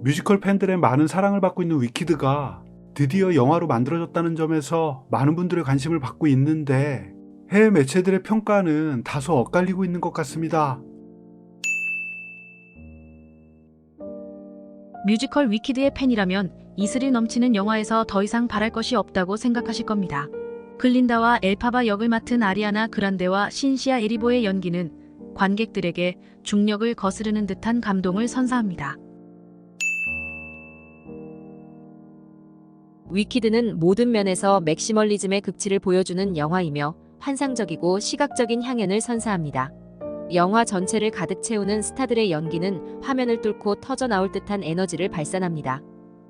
뮤지컬 팬들의 많은 사랑을 받고 있는 위키드가 드디어 영화로 만들어졌다는 점에서 많은 분들의 관심을 받고 있는데 해외 매체들의 평가는 다소 엇갈리고 있는 것 같습니다. 뮤지컬 위키드의 팬이라면 이슬이 넘치는 영화에서 더 이상 바랄 것이 없다고 생각하실 겁니다. 글린다와 엘파바 역을 맡은 아리아나 그란데와 신시아 에리보의 연기는 관객들에게 중력을 거스르는 듯한 감동을 선사합니다. 위키드는 모든 면에서 맥시멀리즘의 극치를 보여주는 영화이며 환상적이고 시각적인 향연을 선사합니다. 영화 전체를 가득 채우는 스타들의 연기는 화면을 뚫고 터져나올 듯한 에너지를 발산합니다.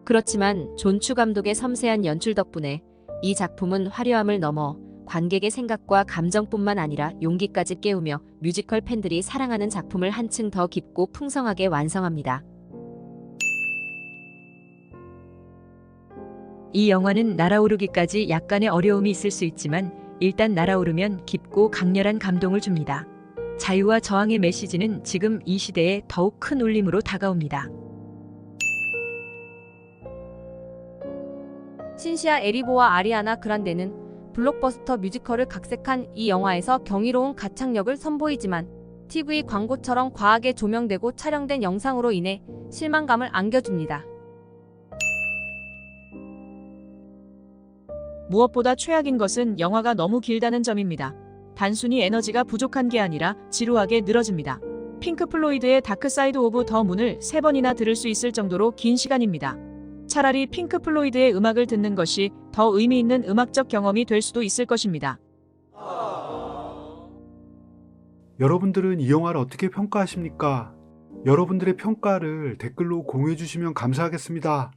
그렇지만 존추 감독의 섬세한 연출 덕분에 이 작품은 화려함을 넘어 관객의 생각과 감정뿐만 아니라 용기까지 깨우며 뮤지컬 팬들이 사랑하는 작품을 한층 더 깊고 풍성하게 완성합니다. 이 영화는 날아오르기까지 약간의 어려움이 있을 수 있지만 일단 날아오르면 깊고 강렬한 감동을 줍니다. 자유와 저항의 메시지는 지금 이 시대에 더욱 큰 울림으로 다가옵니다. 신시아 에리보와 아리아나 그란데는 블록버스터 뮤지컬을 각색한 이 영화에서 경이로운 가창력을 선보이지만 TV 광고처럼 과하게 조명되고 촬영된 영상으로 인해 실망감을 안겨줍니다. 무엇보다 최악인 것은 영화가 너무 길다는 점입니다. 단순히 에너지가 부족한 게 아니라 지루하게 늘어집니다. 핑크 플로이드의 다크 사이드 오브 더 문을 세 번이나 들을 수 있을 정도로 긴 시간입니다. 차라리 핑크 플로이드의 음악을 듣는 것이 더 의미 있는 음악적 경험이 될 수도 있을 것입니다. 여러분들은 이 영화를 어떻게 평가하십니까? 여러분들의 평가를 댓글로 공유해 주시면 감사하겠습니다.